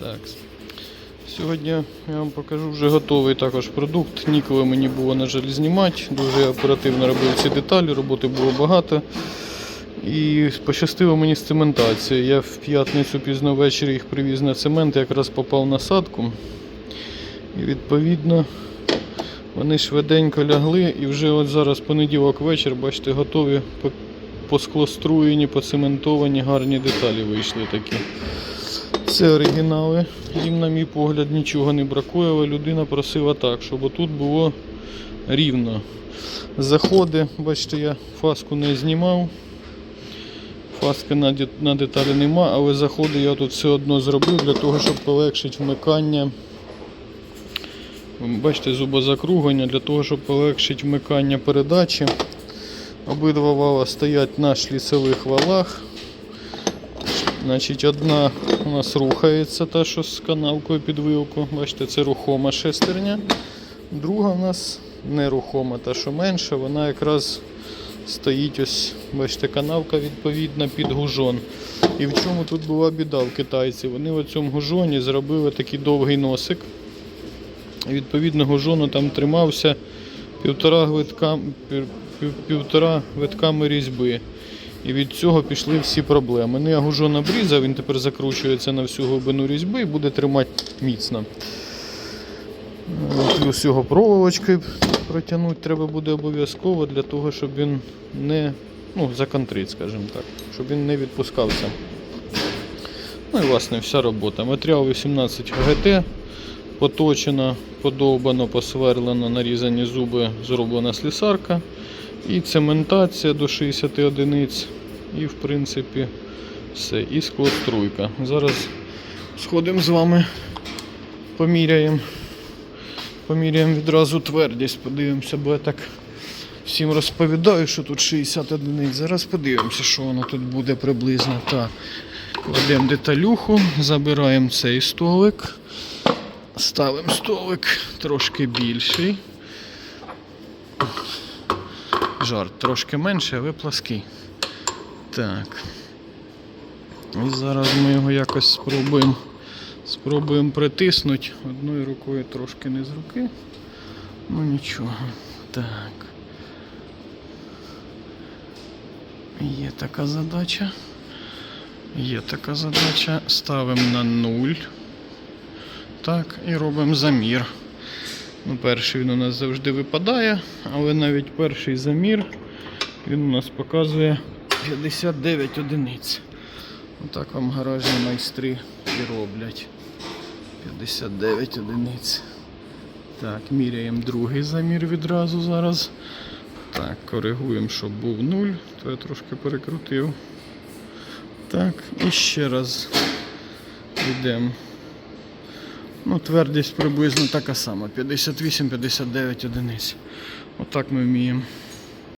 Так. Сьогодні я вам покажу вже готовий також продукт. Ніколи мені було, на жаль, знімати. Дуже оперативно робив ці деталі, роботи було багато. І пощастило мені з цементацією. Я в п'ятницю пізно ввечері їх привіз на цемент, якраз попав на садку. І відповідно вони швиденько лягли і вже от зараз понеділок вечір, бачите, готові по- посклоструєні, поцементовані, гарні деталі вийшли такі. Це оригінали. Їм, на мій погляд, нічого не бракує, але людина просила так, щоб отут було рівно. Заходи, бачите, я фаску не знімав. Фаски на деталі нема, але заходи я тут все одно зробив для того, щоб полегшити вмикання. Бачите, зубозакруглення для того, щоб полегшити вмикання передачі. Обидва вала стоять на шліцевих валах. Значить, одна у нас рухається, та що з канавкою під вилку. Бачите, це рухома шестерня. Друга у нас нерухома, та що менша, вона якраз стоїть ось, бачите, канавка відповідна під гужон. І в чому тут була біда в китайців? Вони в цьому гужоні зробили такий довгий носик. І відповідно гужону там тримався півтора витка, пів- пів- півтора витками різьби. І від цього пішли всі проблеми. Ну, я гужон обрізав, він тепер закручується на всю глибину різьби і буде тримати міцно. Плюс його проволочкою протягнути треба буде обов'язково для того, щоб він не ну, законтрить, скажімо так, щоб він не відпускався. Ну і власне вся робота. Матеріал 18 ГТ, поточено, подовбано, посверлено, нарізані зуби, зроблена слісарка. І цементація до 60 одиниць. І в принципі все. І склоструйка. Зараз сходимо з вами, поміряємо. Поміряємо відразу твердість, подивимося, бо я так всім розповідаю, що тут 60 одиниць. Зараз подивимося, що воно тут буде приблизно. Так. Кладемо деталюху, забираємо цей столик, ставимо столик трошки більший. Жарт трошки менший, але плаский. Так. І зараз ми його якось спробуємо. Спробуємо притиснути одною рукою трошки не з руки. Ну нічого. Так. Є така задача. Є така задача. Ставимо на 0. Так, і робимо замір. Ну, перший він у нас завжди випадає, але навіть перший замір він у нас показує 59 одиниць. Отак вам гаражні майстри і роблять. 59 одиниць. Так, міряємо другий замір відразу зараз. Так, коригуємо, щоб був 0, то я трошки перекрутив. Так, і ще раз йдемо. Ну, твердість приблизно така сама. 58-59 одиниць. Отак ми вміємо.